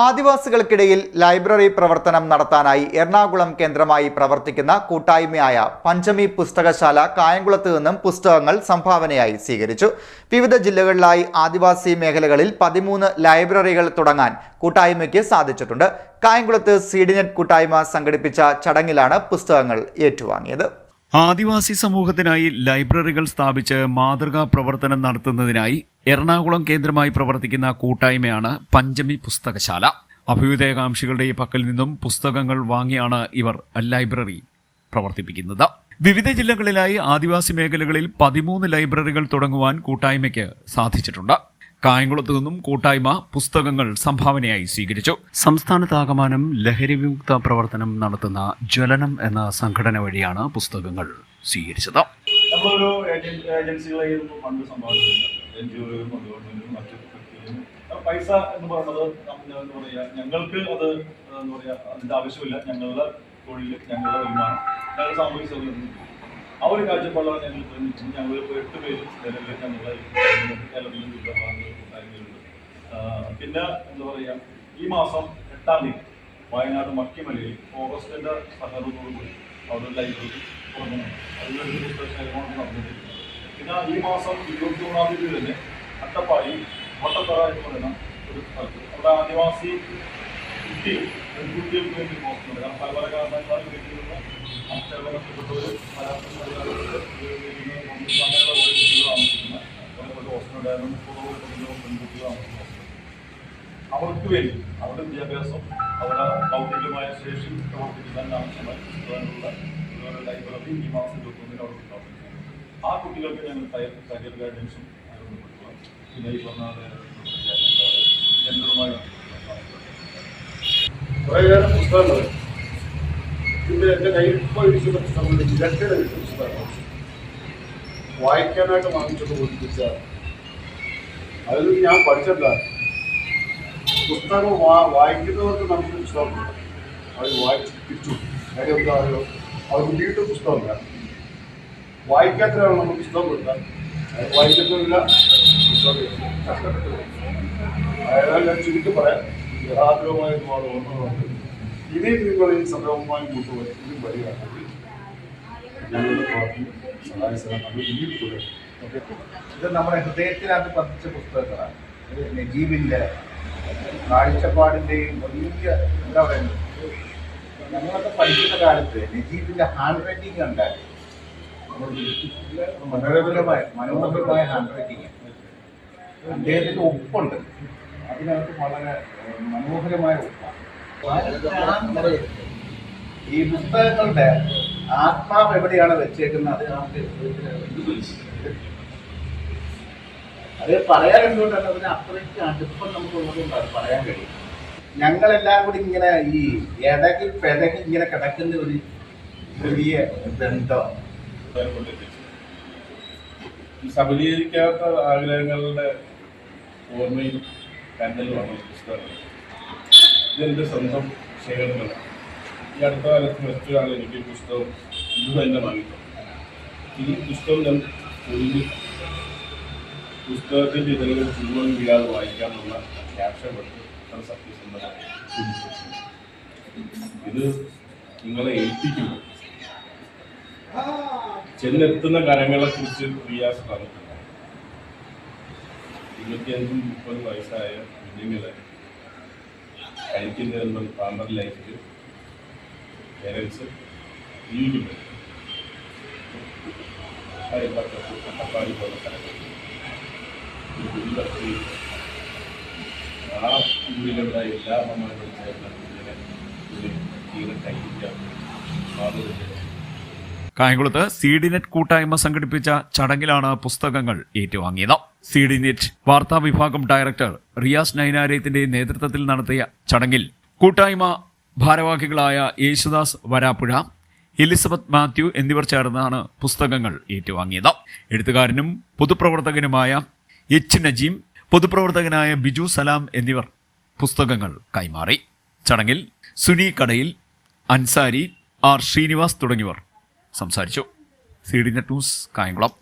ആദിവാസികൾക്കിടയിൽ library പ്രവർത്തനം നടത്താനായി എറണാകുളം കേന്ദ്രമായി പ്രവർത്തിക്കുന്ന കൂട്ടായ്മയായ പഞ്ചമി പുസ്തകശാല കായംകുളത്ത് നിന്നും പുസ്തകങ്ങൾ സംഭാവനയായി സ്വീകരിച്ചു. വിവിധ ജില്ലകളിലായി ആദിവാസി മേഖലകളിൽ പതിമൂന്ന് ലൈബ്രറികൾ തുടങ്ങാൻ കൂട്ടായ്മയ്ക്ക് സാധിച്ചിട്ടുണ്ട്. കായംകുളത്ത് സീഡിനെറ്റ് കൂട്ടായ്മ സംഘടിപ്പിച്ച ചടങ്ങിലാണ് പുസ്തകങ്ങൾ ഏറ്റുവാങ്ങിയത്. ആദിവാസി സമൂഹത്തിനായി ലൈബ്രറികൾ സ്ഥാപിച്ച് മാതൃകാ പ്രവർത്തനം നടത്തുന്നതിനായി എറണാകുളം കേന്ദ്രമായി പ്രവർത്തിക്കുന്ന കൂട്ടായ്മയാണ് പഞ്ചമി പുസ്തകശാല. അഭ്യുദയകാംക്ഷികളുടെ പക്കൽ നിന്നും പുസ്തകങ്ങൾ വാങ്ങിയാണ് ഇവർ ലൈബ്രറി പ്രവർത്തിപ്പിക്കുന്നത്. വിവിധ ജില്ലകളിലായി ആദിവാസി മേഖലകളിൽ പതിമൂന്ന് ലൈബ്രറികൾ തുടങ്ങുവാൻ കൂട്ടായ്മയ്ക്ക് സാധിച്ചിട്ടുണ്ട്. കായംകുളത്തു നിന്നും കൂട്ടായ്മ പുസ്തകങ്ങൾ സംഭാവനയായി സ്വീകരിച്ചു. സംസ്ഥാനത്താകമാനം ലഹരി വിമുക്ത പ്രവർത്തനം നടത്തുന്ന ജ്വലനം എന്ന സംഘടന വഴിയാണ് പുസ്തകങ്ങൾ സ്വീകരിച്ചത്. നമ്മളൊരു ഫണ്ട് സംഭാവന പൈസ എന്ന് പറയുന്നത് എന്താ പറയുക ഞങ്ങൾക്ക് അത് എന്താ പറയുക അതിന്റെ ആവശ്യമില്ല. ഞങ്ങളുടെ തൊഴിൽ ഞങ്ങളുടെ വരുമാനം ഞങ്ങളുടെ സാമൂഹിക സൗകര്യം. ആ ഒരു കാഴ്ചപ്പാടാണ് ഞങ്ങൾ തെരഞ്ഞെടുത്തത് ഞങ്ങൾ ഇപ്പോൾ എട്ട് പേര് നിലവിൽ ഞങ്ങളെ കേരളത്തിലും വിവിധ ഭാഗങ്ങളിൽ കൂട്ടായ്മയിലുണ്ട് പിന്നെ എന്താ പറയുക ഈ മാസം എട്ടാം തീയതി വയനാട് മക്കിമലയിൽ ഫോറസ്റ്റിന്റെ സഹകരണത്തോടുകൂടി അവിടെ ഒരു ലൈബ്രറി നടന്നിരിക്കുന്നത് പിന്നെ ഈ മാസം ഇരുപത്തി മൂന്നാം തീയതി തന്നെ അട്ടപ്പാടി വട്ടത്തറ എന്ന് പറയുന്ന ഒരു സ്ഥലത്ത് അവിടെ ആദിവാസി കുട്ടി പെൺകുട്ടികൾക്ക് വേണ്ടി നോക്കുന്നുണ്ട് കാരണം പല പല കാരണങ്ങളാൽ വീട്ടിൽ നിന്ന് കുറെ അവർക്ക് വേണ്ടി അവരുടെ വിദ്യാഭ്യാസം അവരുടെ ഭൗതികമായ ശേഷി പ്രവർത്തിക്കാൻ ആവശ്യമായി ലൈബ്രറി ഈ മാസം ഇരുപത്തൊന്നിന് അവിടെ ആ കുട്ടികൾക്ക് ഞങ്ങൾ കരിയർ ഗൈഡൻസും പിന്നെ ഈ പറഞ്ഞ ജനറുമായി കുറേയേറെ പുസ്തകങ്ങൾ ഇതിന്റെ എന്റെ കയ്യിൽ ഇപ്പോൾ ഇരിക്കുന്ന പുസ്തകങ്ങൾ ഇലക്ടഡ് പുസ്തകമാണ് വായിക്കാനായിട്ട് വാങ്ങിച്ചത് ഒന്നിച്ച അതിൽ ഞാൻ പഠിച്ചെന്താ? പുസ്തകം വാ വായിക്കുന്നവർക്ക് നമുക്ക് പുസ്തകമുണ്ട് അവർ വായിച്ച് തിരിച്ചു കാര്യം എന്താ അറിയോ? അവർക്ക് വീട്ടിൽ പുസ്തകമില്ല. വായിക്കാത്തവരാണ് നമുക്ക് പുസ്തകം കൊടുക്കുക. അത് വായിക്കത്തുമില്ല പുസ്തകമില്ല അതായത് ഞാൻ ചുരുക്കി പറയാം. യഥാർത്ഥമായ ഒരുപാട് ഓർമ്മകളുണ്ട്. ഇനി നിങ്ങൾ ഈ സംരംഭവുമായി കൊണ്ടുപോയി ഇതും വരികയാണെങ്കിൽ ഞങ്ങളുടെ പാർട്ടി സഹായ സഹകരണങ്ങൾ ഇനിയും തുടരും ഇത് നമ്മുടെ ഹൃദയത്തിനകത്ത് പതിച്ച പുസ്തകങ്ങളാണ്. നജീബിന്റെ കാഴ്ചപ്പാടിന്റെയും വലിയ എന്താ പറയുന്നത്? ഞങ്ങളൊക്കെ പഠിക്കുന്ന കാലത്ത് നജീബിന്റെ ഹാൻഡ് റൈറ്റിംഗ് കണ്ടാൽ മനോഹരമായ മനോഹരമായ ഹാൻഡ് റൈറ്റിംഗ് അദ്ദേഹത്തിന്റെ ഒപ്പുണ്ട്. അതിനകത്ത് വളരെ മനോഹരമായ ഒപ്പാണ്. ഈ പുസ്തകങ്ങളുടെ ആത്മാവ് എവിടെയാണ് വെച്ചേക്കുന്നത്? അത് പറയാൻ എന്തുകൊണ്ടാണ് അതിന് അത്രയ്ക്ക് അടുപ്പം നമുക്കുള്ളതുകൊണ്ടാണ് പറയാൻ കഴിയും. ഞങ്ങളെല്ലാം കൂടി ഇങ്ങനെ ഈ ഇടകി പെടകിൽ ഇങ്ങനെ കിടക്കുന്ന ഒരു വലിയ ബന്ധം. സബലീകരിക്കാത്ത ആഗ്രഹങ്ങളുടെ ഓർമ്മയും കണ്ടലുമാണ് പുസ്തകം. ഇതെന്റെ സ്വന്തം ശേഖരങ്ങളാണ് ഈ അടുത്ത കാലത്ത് മറ്റൊരാൾ എനിക്ക് ഈ പുസ്തകം ഇത് തന്നെ വാങ്ങിക്കും ഈ പുസ്തകം ഞാൻ പൊതിഞ്ഞ് പുസ്തകത്തിന്റെ ഇതളുകൾ ചുരുവൻ വീഴാതെ വായിക്കാമെന്നുള്ള ക്യാപ്ഷൻ കൊടുത്ത് അത് സൂചിപ്പിച്ചിട്ടുണ്ട്. ഇത് നിങ്ങളെ ഏൽപ്പിക്കുമ്പോൾ ചെന്നെത്തുന്ന കരങ്ങളെ കുറിച്ച് റിയാസ് പറഞ്ഞിട്ടുണ്ട്. ഇരുപത്തിയഞ്ചും മുപ്പത് വയസ്സായ കുഞ്ഞുങ്ങളെ കഴിക്കുന്നതെന്നും പാമ്പർ ലൈഫിൽ പേരൻസ് ജീവിക്കുന്നത് കായംകുളത്ത് സീഡിനെറ്റ് കൂട്ടായ്മ സംഘടിപ്പിച്ച ചടങ്ങിലാണ് പുസ്തകങ്ങൾ ഏറ്റുവാങ്ങിയത്. സീഡിനെറ്റ് വാർത്താ വിഭാഗം ഡയറക്ടർ റിയാസ് നൈനാരയത്തിന്റെ നേതൃത്വത്തിൽ നടത്തിയ ചടങ്ങിൽ കൂട്ടായ്മ ഭാരവാഹികളായ യേശുദാസ് വരാപ്പുഴ എലിസബത്ത് മാത്യു എന്നിവർ ചേർന്നാണ് പുസ്തകങ്ങൾ ഏറ്റുവാങ്ങിയത്. എഴുത്തുകാരനും പൊതുപ്രവർത്തകനുമായ എച്ച് നജീം പൊതുപ്രവർത്തകനായ ബിജു സലാം എന്നിവർ പുസ്തകങ്ങൾ കൈമാറി. ചടങ്ങിൽ സുനി കടയിൽ അൻസാരി ആർ ശ്രീനിവാസ് തുടങ്ങിയവർ സംസാരിച്ചു. C D net news Kayamkulam.